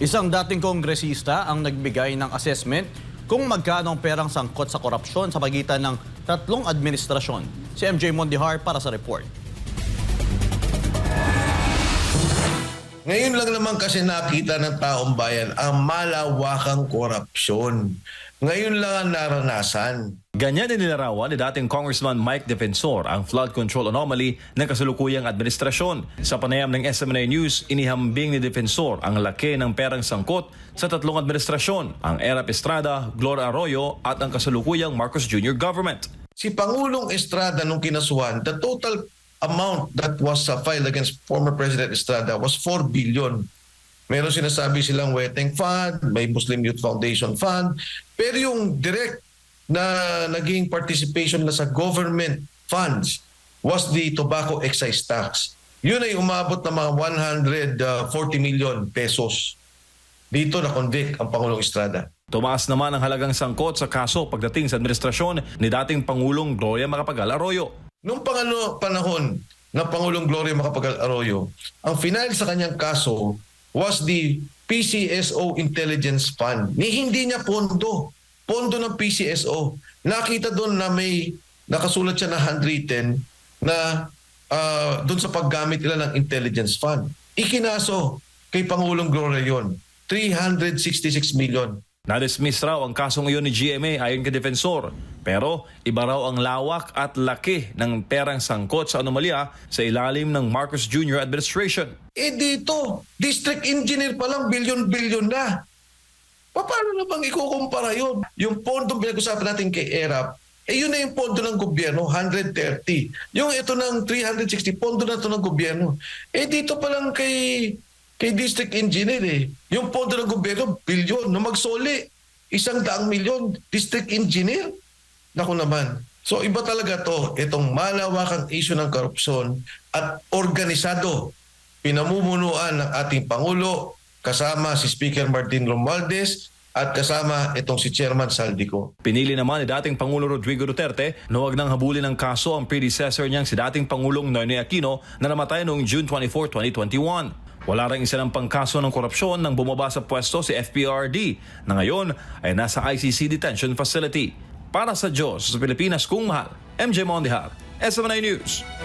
Isang dating kongresista ang nagbigay ng assessment kung magkano ang perang sangkot sa korupsyon sa pagitan ng tatlong administrasyon. Si MJ Mondihar para sa report. Ngayon lang naman kasi nakita ng taong bayan ang malawakang korupsyon. Ngayon lang ang naranasan. Ganyan din nilarawan ni dating Congressman Mike Defensor ang flood control anomaly ng kasalukuyang administrasyon. Sa panayam ng SMNA News, inihambing ni Defensor ang laki ng perang sangkot sa tatlong administrasyon, ang Erap Estrada, Gloria Arroyo at ang kasalukuyang Marcos Jr. government. Si Pangulong Estrada nung kinasuhan, the total amount that was uh, filed against former President Estrada was 4 billion. Meron sinasabi silang Weteng Fund, may Muslim Youth Foundation Fund, pero yung direct na naging participation na sa government funds was the tobacco excise tax. Yun ay umabot ng mga 140 million pesos. Dito na-convict ang Pangulong Estrada. Tumaas naman ang halagang sangkot sa kaso pagdating sa administrasyon ni dating Pangulong Gloria Macapagal Arroyo. Noong pangano, panahon ng Pangulong Gloria Macapagal Arroyo, ang final sa kanyang kaso was the PCSO Intelligence Fund. Ni hindi niya pondo. Pondo ng PCSO. Nakita doon na may nakasulat siya na handwritten na ah, doon sa paggamit nila ng intelligence fund. Ikinaso kay Pangulong Gloria yon 366 million. Na-dismiss raw ang kasong iyon ni GMA ayon kay Defensor. Pero iba raw ang lawak at laki ng perang sangkot sa anomalya sa ilalim ng Marcos Jr. administration. Eh dito, district engineer pa lang, bilyon-bilyon na. Pa- Paano na bang ikukumpara yun? Yung pondo pinag-usapan natin kay ERAP, eh yun na yung pondo ng gobyerno, 130. Yung ito ng 360, pondo na ito ng gobyerno. Eh dito pa lang kay, kay district engineer eh. Yung pondo ng gobyerno, bilyon. No magsoli, isang daang milyon, district engineer. Naku naman. So iba talaga to, itong malawakang issue ng korupsyon at organisado pinamumunuan ng ating Pangulo kasama si Speaker Martin Romualdez at kasama itong si Chairman Saldico. Pinili naman ni dating Pangulo Rodrigo Duterte na huwag nang habulin ng kaso ang predecessor niyang si dating Pangulong Noynoy Aquino na namatay noong June 24, 2021. Wala rin isa ng pangkaso ng korupsyon nang bumaba sa pwesto si FPRD na ngayon ay nasa ICC Detention Facility. Para sa Diyos sa Pilipinas kung mahal, MJ Mondihar, SMNI News.